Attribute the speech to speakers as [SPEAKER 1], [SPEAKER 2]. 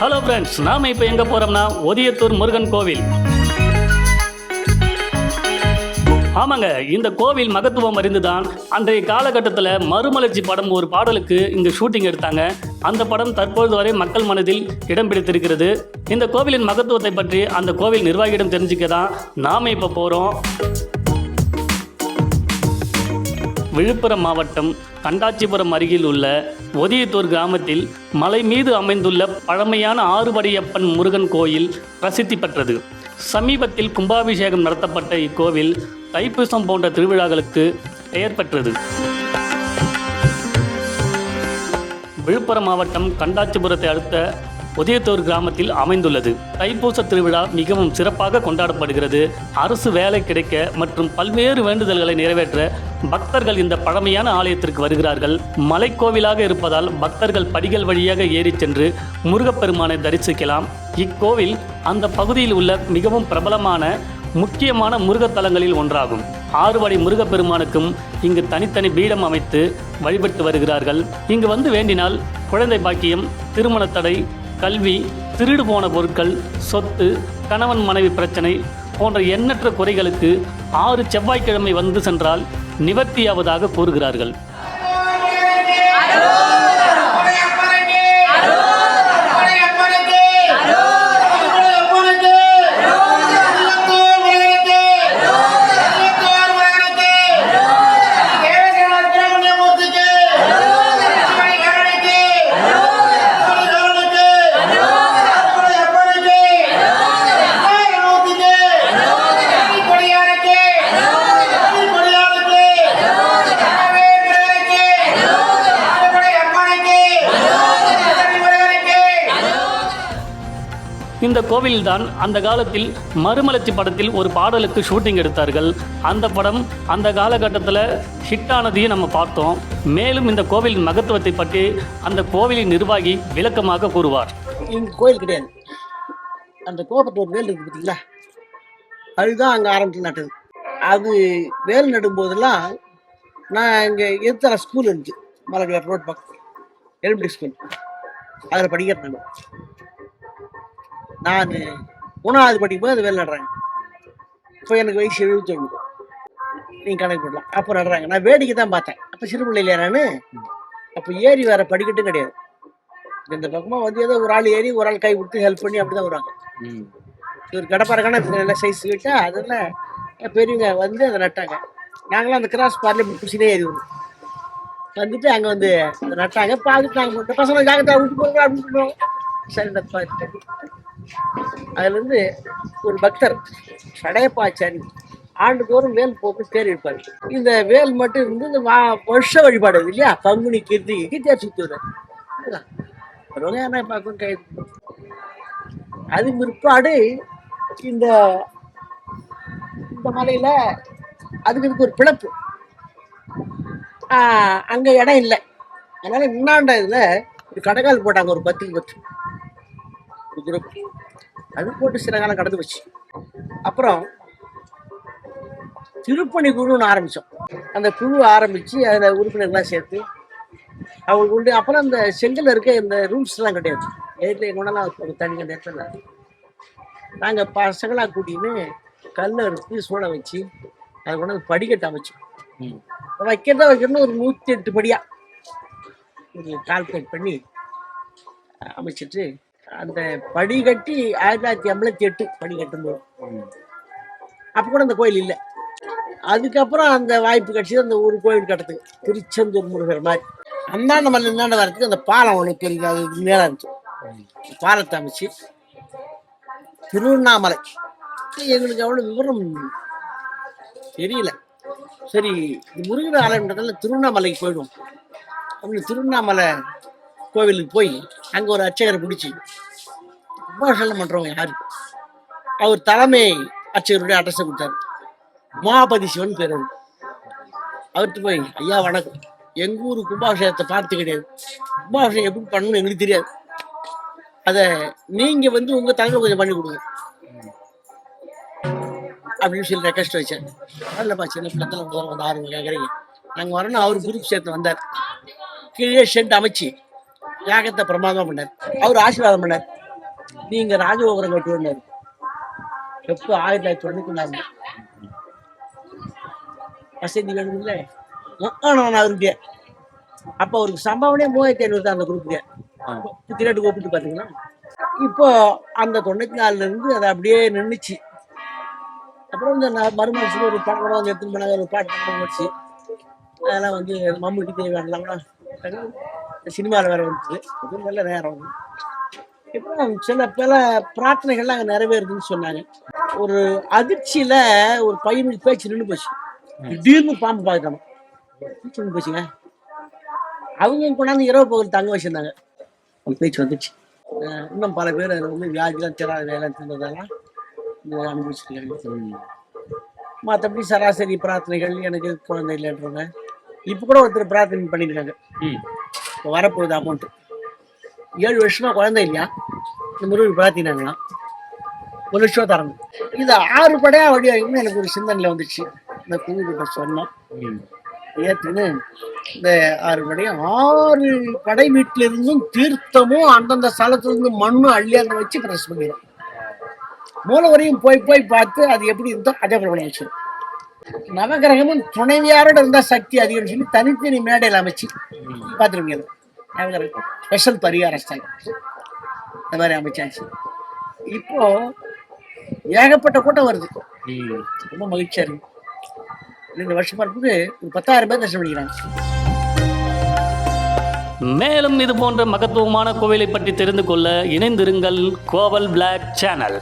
[SPEAKER 1] Hello friends நாம இப்போ எங்கே போகிறோம்னா ஒதியத்தூர் முருகன் கோவில். ஆமாங்க இந்த கோவில் மகத்துவம் அறிந்துதான் அன்றைய காலகட்டத்தில் மறுமலர்ச்சி படம் ஒரு பாடலுக்கு இங்கே ஷூட்டிங் எடுத்தாங்க. அந்த படம் தற்பொழுது வரை மக்கள் மனதில் இடம் பிடித்திருக்கிறது. இந்த கோவிலின் மகத்துவத்தை பற்றி அந்த கோவில் நிர்வாகியிடம் தெரிஞ்சுக்க தான் நாம் இப்போ போகிறோம் விழுப்புரம் மாவட்டம் கண்டாச்சிபுரம் அருகில் உள்ள ஒதியத்தூர் கிராமத்தில் மலை மீது அமைந்துள்ள பழமையான ஆறுபடியப்பன் முருகன் கோயில் பிரசித்தி பெற்றது. சமீபத்தில் கும்பாபிஷேகம் நடத்தப்பட்ட இக்கோவில் தைப்பூசம் போன்ற திருவிழாக்களுக்கு பெயர் பெற்றது. விழுப்புரம் மாவட்டம் கண்டாச்சிபுரத்தை அடுத்த உதயத்தூர் கிராமத்தில் அமைந்துள்ளது. தைப்பூச திருவிழா மிகவும் சிறப்பாக கொண்டாடப்படுகிறது. அரசு வேலை கிடைக்க மற்றும் பல்வேறு வேண்டுதல்களை நிறைவேற்ற பக்தர்கள் இந்த பழமையான ஆலயத்திற்கு வருகிறார்கள். மலைக்கோவிலாக இருப்பதால் பக்தர்கள் படிகள் வழியாக ஏறிச் சென்று முருகப்பெருமானை தரிசிக்கலாம். இக்கோவில் அந்த பகுதியில் உள்ள மிகவும் பிரபலமான முக்கியமான முருகத்தலங்களில் ஒன்றாகும். ஆறுபடை முருகப்பெருமானுக்கும் இங்கு தனித்தனி பீடம் அமைத்து வழிபட்டு வருகிறார்கள். இங்கு வந்து வேண்டினால் குழந்தை பாக்கியம் திருமண தடை கல்வி திருடு போன பொருட்கள் சொத்து கணவன் மனைவி பிரச்சனை போன்ற எண்ணற்ற குறைகளுக்கு ஆறு செவ்வாய்க்கிழமை வந்து சென்றால் நிவர்த்தியாவதாக கூறுகிறார்கள். இந்த கோவில்தான் அந்த காலத்தில் மறுமலர்ச்சி படத்தில் ஒரு பாடலுக்கு ஷூட்டிங் எடுத்தார்கள். அந்த படம் அந்த காலகட்டத்தில் ஹிட் ஆனதையும் நம்ம பார்த்தோம். மேலும் இந்த கோவிலின் மகத்துவத்தை பற்றி அந்த கோவிலின் நிர்வாகி விளக்கமாக கூறுவார்.
[SPEAKER 2] இங்கே கோயில் கிடையாது. அந்த கோபத்தூர் வேல் இருக்கு பார்த்தீங்களா அதுதான் அங்கே ஆரம்பத்தில் நட்டது. அது வேல் நடும்போதெல்லாம் நான் இங்கே எதிர்த்தர ஸ்கூல் இருந்துச்சு. மலர் ரோட் பக்கம். எலிமெண்ட்ரி ஸ்கூல் அதில் படிக்கிறேன் நான். நான் மூணாவது படிக்கும்போது அது வேல் நடுறாங்க. இப்போ எனக்கு வயசு எழுபத்தொன்று நீங்கள் கணக்கு போடலாம். அப்போ நடுறாங்க. நான் வேடிக்கை தான் பார்த்தேன். அப்போ சிறு பிள்ளையில நான் அப்போ ஏறி வேற படிக்கட்டும் கிடையாது. இந்த பக்கமா வந்து ஏதோ ஒரு ஆள் ஏறி ஒரு ஆள் கை விட்டு ஹெல்ப் பண்ணி அப்படிதான் வருவாங்க. ஒரு கடப்பாரக்கான நல்ல சைஸ் விட்டா அதெல்லாம் பெரியவங்க வந்து அதை நட்டாங்க. நாங்களும் அந்த கிராஸ் பார்ல குச்சினே ஏறி வரும் வந்துட்டு அங்க வந்து நட்டாங்க. பார்த்துட்டு நாங்கள் பசங்க ஜாக்கிரதா விட்டு போங்க அப்படின்னு சொல்லுவாங்க சரி பார்த்துட்டு அதில் வந்து ஒரு பக்தர் சடையப்பாச்சாரி ஆண்டுதோறும் வேல் போக்கு தேர் இருப்பார் இந்த வேல் மட்டும் இருந்து இந்த வா- வருஷ வழிபாடு இது இல்லையா? பங்குனி கீர்த்திக்கு தேர் சுத்தி வருவார். என்ன பார்க்கும் கை அது பிற்பாடு இந்த இந்த மலையில் அதுக்கு இதுக்கு ஒரு பிளப்பு. அங்கே இடம் இல்லை. அதனால் இன்னாண்ட இதில் ஒரு கடைக்கால் போட்டாங்க ஒரு பத்துக்கு பத்து ஒரு குரூப். அது போட்டு சில காலம் கடந்து வச்சு அப்புறம் திருப்பணி குழுன்னு ஆரம்பிச்சோம். அந்த குழு ஆரம்பிச்சு அதுல உறுப்பினர்லாம் சேர்த்து அவங்க உண்டு அப்புறம் அந்த செங்கல்ல இருக்க இந்த ரூல்ஸ் எல்லாம் கிடையாது. நேரில் எங்கனாலும் ஒரு தனி அந்த இடத்துல நாங்க பசங்களா கூட்டின்னு கல்லை அறுத்து சூட வச்சு அதை கொண்டு படிக்கட்டு அமைச்சோம். வைக்கிறதா வைக்கணும்னு ஒரு நூத்தி எட்டு படியா கால்குலேட் பண்ணி அமைச்சிட்டு அந்த படி கட்டி ஆயிரத்தி தொள்ளாயிரத்தி எண்பத்தி எட்டு படி கட்டும்போது. அப்போ கூட அந்த கோயில் இல்லை. அதுக்கப்புறம் அந்த வாய்ப்பு கிடைச்சது அந்த ஒரு கோயில் கட்டத்துக்கு. திருச்செந்தூர் முருகர் மாதிரி. அந்தாண்ட மலை இந்தாண்ட வரத்துக்கு அந்த பாலம் ஒன்று பெரிய அது மேலே இருந்துச்சு பாலத்தை அமைச்சு திருவண்ணாமலை. எங்களுக்கு அவ்வளோ விவரம் தெரியல. சரி இது முருகர் ஆலயன்றதால திருவண்ணாமலைக்கு போயிடுவோம். அப்படின்னு திருவண்ணாமலை கோவிலுக்கு போய் அங்கே ஒரு அர்ச்சகரை பிடிச்சி உபாசனம் பண்ணுறவங்க யார்? அவர் தலைமை அர்ச்சகருடைய அட்ரஸை கொடுத்தார். உமாபதி சிவன் பேர் அவர்கிட்ட போய் ஐயா வணக்கம். எங்கள் ஊர் கும்பாபிஷேகத்தை பார்த்து கிடையாது. கும்பாபிஷேகம் எப்படி பண்ணணும்னு எங்களுக்கு தெரியாது. அதை நீங்கள் வந்து உங்கள் தலைமை கொஞ்சம் பண்ணி கொடுங்க. அப்படின்னு சொல்லி ரெக்வஸ்ட் வச்சேன் இல்லைப்பா சின்ன பிள்ளைத்துல வந்து ஆர்வம் கேட்குறீங்க நாங்கள் வரணும் அவர் குரூப் சேர்த்து வந்தார். கீழே ஷெட் அமைச்சு யாகத்தை பிரமாதம் பண்ணார். அவர் ஆசீர்வாதம் பண்ணார். நீங்க ராஜகோபுரம் கட்டி வந்தார் எப்போ ஆயிரத்தி தொள்ளாயிரத்தி தொண்ணூத்தி நாலு வசதி வேணும்ல? நான் அவருக்கு அப்போ அவருக்கு சம்பவனே மூவாயிரத்தி ஐநூறு தான் அந்த குரூப்புக்கு திருநாட்டு கூப்பிட்டு பார்த்தீங்கன்னா இப்போ அந்த தொண்ணூத்தி நாலுல இருந்து அது அப்படியே நின்றுச்சு அப்புறம் இந்த ந- மறுமலர்ச்சியில் ஒரு படம் வந்து எடுத்துன்னு போனாங்க. ஒரு பாட்டு அதெல்லாம் வந்து மம்முட்டி தேவையானலாம் சினிமாவில் வேற வந்துச்சு. அது நல்ல நேரம். வந்து இப்போ சில பல பிரார்த்தனைகள்லாம் அங்கே நிறைவேறுதுன்னு சொன்னாங்க. ஒரு அதிர்ச்சியில ஒரு பையன் பேச்சு நின்று போச்சு. திடீர்னு பாம்பு பார்க்கணும் நின்று போச்சுங்க. அவங்க கொண்டாந்து இரவு பகல் தங்க வச்சிருந்தாங்க. அந்த பேச்சு வந்துச்சு. இன்னும் பல பேர் அதில் வந்து வியாதிலாம் திராத வேலை இருந்ததெல்லாம் அனுபவிச்சிருக்காங்க. மற்றபடி சராசரி பிரார்த்தனைகள் எனக்கு குழந்தை இல்லைன்றவங்க. இப்போ கூட ஒருத்தர் பிரார்த்தனை பண்ணியிருக்காங்க இப்போ வரப்போகுது அமௌண்ட் ஏழு வருஷமா குழந்தை இல்லையா? இந்த முருகன் பிரார்த்தினாங்களாம் ஒரு லட்சம் தரணும். இது ஆறு படையா வடிவமைக்கணும்னு எனக்கு ஒரு சிந்தனையில் வந்துச்சு இந்த குழுக்கிட்ட சொன்னோம். ஏற்றுன்னு இந்த ஆறு படையும் ஆறு படை வீட்டில இருந்தும் தீர்த்தமும் அந்தந்த ஸ்தலத்துல இருந்து மண்ணும் அள்ளி அந்த வச்சு பிரஸ் பண்ணிடும். மூல வரையும் போய் போய் பார்த்து அது எப்படி இருந்தோ அதே பிரபலம் வச்சு நவகிரகமும் துணைவியாரோட இருந்தா சக்தி அதிகம் சொல்லி தனித்தனி மேடையில் அமைச்சு பார்த்துருப்பீங்க. நவகிரகம் ஸ்பெஷல் பரிகார ஸ்தலம். இந்த மாதிரி அமைச்சாச்சு. இப்போ ஏகப்பட்ட கூட்டம் வருது. ரொம்ப மகிழ்ச்சியா இருக்கு. ரெண்டு வருஷமா இருக்குது ஒரு பத்தாயிரம் பேர் தரிசனம் பண்ணிக்கிறாங்க.
[SPEAKER 1] மேலும் இது போன்ற மகத்துவமான கோவிலை பற்றி தெரிந்து கொள்ள இணைந்திருங்கள் கோவல் பிளாக் சேனல்